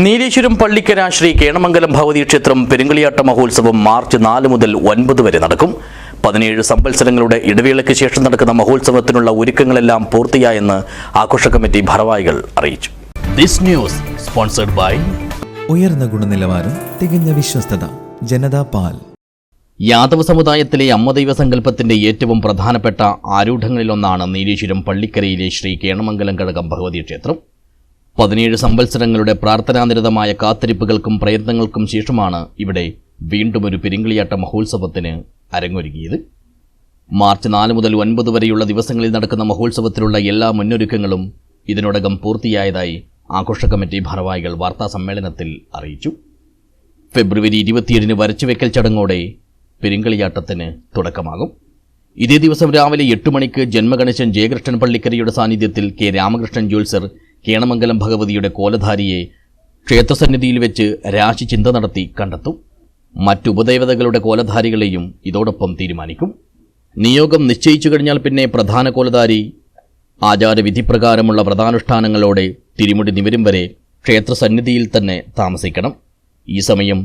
നീലേശ്വരം പള്ളിക്കര ശ്രീ കേണമംഗലം ഭഗവതി ക്ഷേത്രം പെരുങ്കളിയാട്ട മഹോത്സവം മാർച്ച് നാല് മുതൽ ഒൻപത് വരെ നടക്കും. പതിനേഴ് സമ്പത്സരങ്ങളുടെ ഇടവേളയ്ക്ക് ശേഷം നടക്കുന്ന മഹോത്സവത്തിനുള്ള ഒരുക്കങ്ങളെല്ലാം പൂർത്തിയായെന്ന് ആഘോഷ കമ്മിറ്റി ഭാരവാഹികൾ അറിയിച്ചു. ദിസ് ന്യൂസ് സ്പോൺസർഡ് ബൈ ഉയർന്ന ഗുണനിലവാരം തികഞ്ഞ വിശ്വസ്തത ജനതാ പാൽ. യാദവ സമുദായത്തിലെ അമ്മദൈവ സങ്കല്പത്തിന്റെ ഏറ്റവും പ്രധാനപ്പെട്ട ആരൂഢങ്ങളിലൊന്നാണ് നീലേശ്വരം പള്ളിക്കരയിലെ ശ്രീ കേണമംഗലം കഴകം ഭഗവതി ക്ഷേത്രം. പതിനേഴ് സംവത്സരങ്ങളുടെ പ്രാർത്ഥനാനിരതമായ കാത്തിരിപ്പുകൾക്കും പ്രയത്നങ്ങൾക്കും ശേഷമാണ് ഇവിടെ വീണ്ടും ഒരു പെരിങ്കളിയാട്ട മഹോത്സവത്തിന് അരങ്ങൊരുങ്ങിയത്. മാർച്ച് നാല് മുതൽ ഒൻപത് വരെയുള്ള ദിവസങ്ങളിൽ നടക്കുന്ന മഹോത്സവത്തിലുള്ള എല്ലാ മുന്നൊരുക്കങ്ങളും ഇതിനോടകം പൂർത്തിയായതായി ആഘോഷ കമ്മിറ്റി ഭാരവാഹികൾ വാർത്താ സമ്മേളനത്തിൽ അറിയിച്ചു. ഫെബ്രുവരി ഇരുപത്തിയേഴിന് വരച്ചുവെക്കൽ ചടങ്ങോടെ പെരിങ്കളിയാട്ടത്തിന് തുടക്കമാകും. ഇതേ ദിവസം രാവിലെ എട്ട് മണിക്ക് ജന്മഗണേശൻ ജയകൃഷ്ണൻ പള്ളിക്കരയുടെ സാന്നിധ്യത്തിൽ കെ രാമകൃഷ്ണൻ ജ്യോത്സർ കേണമംഗലം ഭഗവതിയുടെ കോലധാരിയെ ക്ഷേത്രസന്നിധിയിൽ വെച്ച് രാശി ചിന്ത നടത്തി കണ്ടെത്തും. മറ്റുപദേവതകളുടെ കോലധാരികളെയും ഇതോടൊപ്പം തീരുമാനിക്കും. നിയോഗം നിശ്ചയിച്ചു കഴിഞ്ഞാൽ പിന്നെ പ്രധാന കോലധാരി ആചാരവിധിപ്രകാരമുള്ള വ്രതാനുഷ്ഠാനങ്ങളോടെ തിരുമുടി നിവരും വരെ ക്ഷേത്രസന്നിധിയിൽ തന്നെ താമസിക്കണം. ഈ സമയം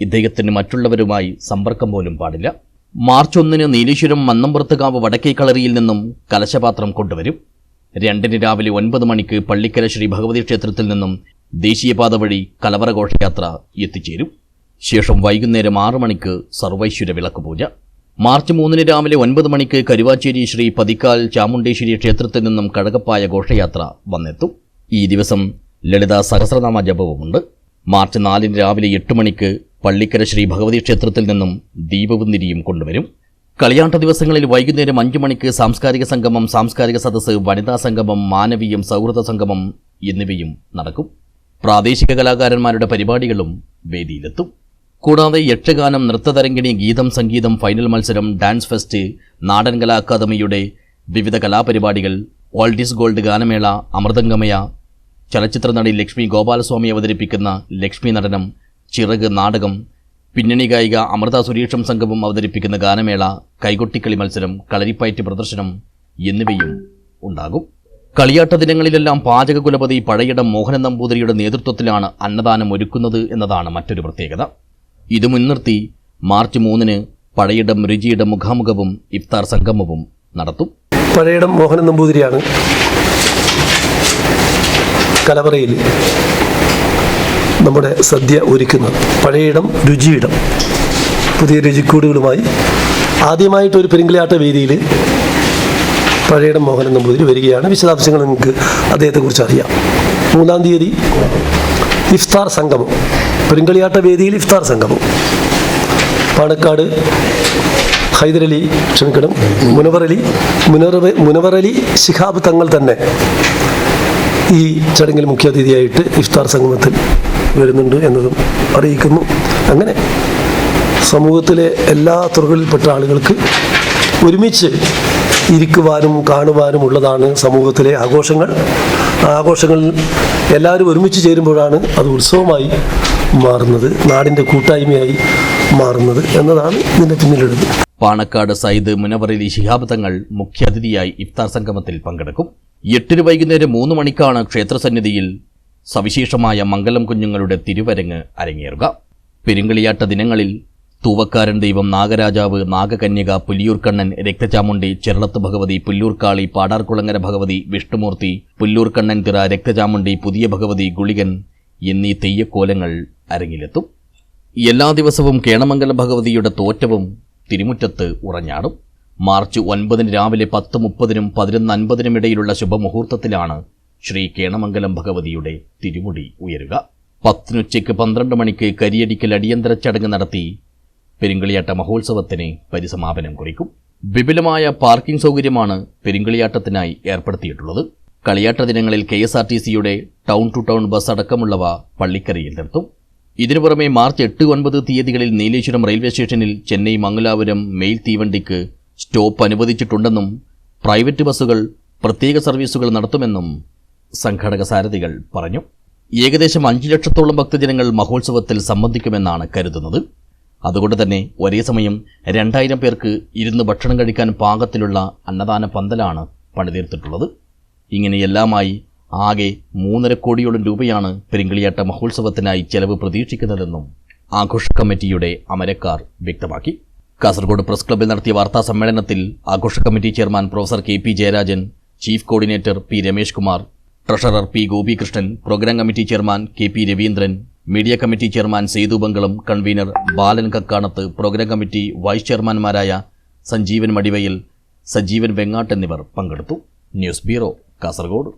ഇദ്ദേഹത്തിന് മറ്റുള്ളവരുമായി സമ്പർക്കം പോലും പാടില്ല. മാർച്ച് ഒന്നിന് നീലേശ്വരം മന്നമ്പുറത്തുകാവ് വടക്കേ കളറിയിൽ നിന്നും കലശപാത്രം കൊണ്ടുവരും. രണ്ടിന് രാവിലെ ഒൻപത് മണിക്ക് പള്ളിക്കര ശ്രീ ഭഗവതി ക്ഷേത്രത്തിൽ നിന്നും ദേശീയപാത വഴി കലവറഘോഷയാത്ര എത്തിച്ചേരും. ശേഷം വൈകുന്നേരം ആറു മണിക്ക് സർവൈശ്വര വിളക്ക് പൂജ മാർച്ച് മൂന്നിന് രാവിലെ ഒൻപത് മണിക്ക് കരുവാച്ചേരി ശ്രീ പതിക്കാൽ ചാമുണ്ടേശ്വരി ക്ഷേത്രത്തിൽ നിന്നും കഴകപ്പായ ഘോഷയാത്ര വന്നെത്തും. ഈ ദിവസം ലളിത സഹസ്രനാമ ജപവുമുണ്ട്. മാർച്ച് നാലിന് രാവിലെ എട്ട് മണിക്ക് പള്ളിക്കര ശ്രീ ഭഗവതി ക്ഷേത്രത്തിൽ നിന്നും ദീപവും നിരിയും കൊണ്ടുവരും. കളിയാട്ട ദിവസങ്ങളിൽ വൈകുന്നേരം അഞ്ചു മണിക്ക് സാംസ്കാരിക സംഗമം സാംസ്കാരിക സദസ്സ് വനിതാ സംഗമം മാനവീയം സൗഹൃദ സംഗമം എന്നിവയും നടക്കും. പ്രാദേശിക കലാകാരന്മാരുടെ പരിപാടികളും വേദിയിലെത്തും. കൂടാതെ യക്ഷഗാനം നൃത്തതരംഗിണി ഗീതം സംഗീതം ഫൈനൽ മത്സരം ഡാൻസ് ഫെസ്റ്റ് നാടൻ കലാ അക്കാദമിയുടെ വിവിധ കലാപരിപാടികൾ ഓൾഡിസ് ഗോൾഡ് ഗാനമേള അമൃതംഗമയ ചലച്ചിത്ര നടി ലക്ഷ്മി ഗോപാലസ്വാമി അവതരിപ്പിക്കുന്ന ലക്ഷ്മി നടനം ചിറക് നാടകം പിന്നണി ഗായിക അമൃത സുരേഷം സംഘവും അവതരിപ്പിക്കുന്ന ഗാനമേള കൈകൊട്ടിക്കളി മത്സരം കളരിപ്പയറ്റ് പ്രദർശനം എന്നിവയും ഉണ്ടാകും. കളിയാട്ട ദിനങ്ങളിലെല്ലാം പാചകകുലപതി പഴയിടം മോഹനൻ നമ്പൂതിരിയുടെ നേതൃത്വത്തിലാണ് അന്നദാനം ഒരുക്കുന്നത് എന്നതാണ് മറ്റൊരു പ്രത്യേകത. ഇത് മുൻനിർത്തി മാർച്ച് മൂന്നിന് പഴയിടം രുചിയുടെ മുഖാമുഖവും ഇഫ്താർ സംഗമവും നടത്തും. പഴയിടം മോഹനൻ നമ്പൂതിരിയാണ് കലവറയിൽ നമ്മുടെ സദ്യ ഒരുക്കുന്നത്. പഴയയിടം രുചിയിടം. പുതിയ രുചിക്കൂടുകളുമായി ആദ്യമായിട്ട് ഒരു പെരുങ്കളിയാട്ട വേദിയിൽ പഴയയിടം മോഹനൻ നമ്പൂതിരി വരികയാണ്. വിശദാംശങ്ങൾ നിങ്ങൾക്ക് അദ്ദേഹത്തെക്കുറിച്ച് അറിയാം. മൂന്നാം തീയതി ഇഫ്താർ സംഗമം. പെരുങ്കളിയാട്ട വേദിയിൽ ഇഫ്താർ സംഗമം. പാണക്കാട് ഹൈദരലി ക്ഷമിക്കണം മുനവറലി മുനവറ മുനവറലി ശിഹാബ് തങ്ങൾ തന്നെ ഈ ചടങ്ങിൽ മുഖ്യാതിഥിയായിട്ട് ഇഫ്താർ സംഗമത്തിൽ വരുന്നുണ്ട് എന്നതും അറിയിക്കുന്നു. അങ്ങനെ സമൂഹത്തിലെ എല്ലാ തുറകളിൽപ്പെട്ട ആളുകൾക്ക് ഒരുമിച്ച് ഇരിക്കുവാനും കാണുവാനും ഉള്ളതാണ് സമൂഹത്തിലെ ആഘോഷങ്ങൾ. ആഘോഷങ്ങളിൽ എല്ലാവരും ഒരുമിച്ച് ചേരുമ്പോഴാണ് അത് ഉത്സവമായി മാറുന്നത് നാടിന്റെ കൂട്ടായ്മയായി മാറുന്നത് എന്നതാണ് ഇതിന്റെ പിന്നിലുള്ളത്. പാണക്കാട് സയ്യിദ് മുനവറലി ശിഹാബ് തങ്ങൾ മുഖ്യാതിഥിയായി ഇഫ്താർ സംഗമത്തിൽ പങ്കെടുക്കും. എട്ടിന് വൈകുന്നേരം മൂന്ന് മണിക്കാണ് ക്ഷേത്രസന്നിധിയിൽ സവിശേഷമായ മംഗലം കുഞ്ഞുങ്ങളുടെ തിരുവരങ്ങ് അരങ്ങേറുക. പെരുങ്കളിയാട്ട ദിനങ്ങളിൽ തൂവക്കാരൻ ദൈവം നാഗരാജാവ് നാഗകന്യക പുല്ലിയൂർക്കണ്ണൻ രക്തചാമുണ്ടി ചെറളത്ത് ഭഗവതി പുല്ലൂർക്കാളി പാടാർകുളങ്ങര ഭഗവതി വിഷ്ണുമൂർത്തി പുല്ലൂർക്കണ്ണൻ തിറ രക്തചാമുണ്ടി പുതിയ ഭഗവതി ഗുളികൻ എന്നീ തെയ്യക്കോലങ്ങൾ അരങ്ങിലെത്തും. എല്ലാ ദിവസവും കേണമംഗല ഭഗവതിയുടെ തോറ്റവും തിരുമുറ്റത്ത് ഉറഞ്ഞാടും. മാർച്ച് ഒൻപതിന് രാവിലെ പത്ത് മുപ്പതിനും പതിനൊന്ന് അൻപതിനും ഇടയിലുള്ള ശുഭമുഹൂർത്തത്തിലാണ് ശ്രീ കേണമംഗലം ഭഗവതിയുടെ തിരുമുടി ഉയരുക. പത്തിനുച്ചയ്ക്ക് പന്ത്രണ്ട് മണിക്ക് കരിയടിക്കൽ അടിയന്തര ചടങ്ങ് നടത്തി പെരിങ്കളിയാട്ട മഹോത്സവത്തിന് പരിസമാപനം കുറിക്കും. വിപുലമായ പാർക്കിംഗ് സൗകര്യമാണ് പെരിങ്കളിയാട്ടത്തിനായി ഏർപ്പെടുത്തിയിട്ടുള്ളത്. കളിയാട്ട ദിനങ്ങളിൽ കെ എസ് ആർ ടി സിയുടെ ടൗൺ ടു ടൗൺ ബസ് അടക്കമുള്ളവ പള്ളിക്കരയിൽ നിർത്തും. ഇതിനു പുറമെ മാർച്ച് എട്ട് ഒൻപത് തീയതികളിൽ നീലേശ്വരം റെയിൽവേ സ്റ്റേഷനിൽ ചെന്നൈ മംഗലാപുരം മെയിൽ തീവണ്ടിക്ക് സ്റ്റോപ്പ് അനുവദിച്ചിട്ടുണ്ടെന്നും പ്രൈവറ്റ് ബസ്സുകൾ പ്രത്യേക സർവീസുകൾ നടത്തുമെന്നും സംഘടക സാരഥികൾ പറഞ്ഞു. ഏകദേശം അഞ്ചു ലക്ഷത്തോളം ഭക്തജനങ്ങൾ മഹോത്സവത്തിൽ സംബന്ധിക്കുമെന്നാണ് കരുതുന്നത്. അതുകൊണ്ട് തന്നെ ഒരേ സമയം രണ്ടായിരം പേർക്ക് ഇരുന്ന് ഭക്ഷണം കഴിക്കാൻ പാകത്തിലുള്ള അന്നദാന പന്തലാണ് പണിതീർത്തിട്ടുള്ളത്. ഇങ്ങനെയെല്ലാമായി ആകെ മൂന്നര കോടിയോളം രൂപയാണ് പെരിങ്കളിയാട്ട മഹോത്സവത്തിനായി ചെലവ് പ്രതീക്ഷിക്കുന്നതെന്നും ആഘോഷ കമ്മിറ്റിയുടെ അമരക്കാർ വ്യക്തമാക്കി. കാസർഗോഡ് പ്രസ് ക്ലബ്ബിൽ നടത്തിയ വാർത്താ സമ്മേളനത്തിൽ ആഘോഷ committee chairman professor K P Jayarajan chief coordinator P Ramesh Kumar treasurer P Gopikrishnan programme committee chairman K P Raveendran media committee chairman Sethu Bangalam convener Balan Kakkanath programme committee vice ചെയർമാൻമാരായ Sanjeevan Madivayal Sajeevan Vengattu എന്നിവർ പങ്കെടുത്തു. News bureau Kasargod.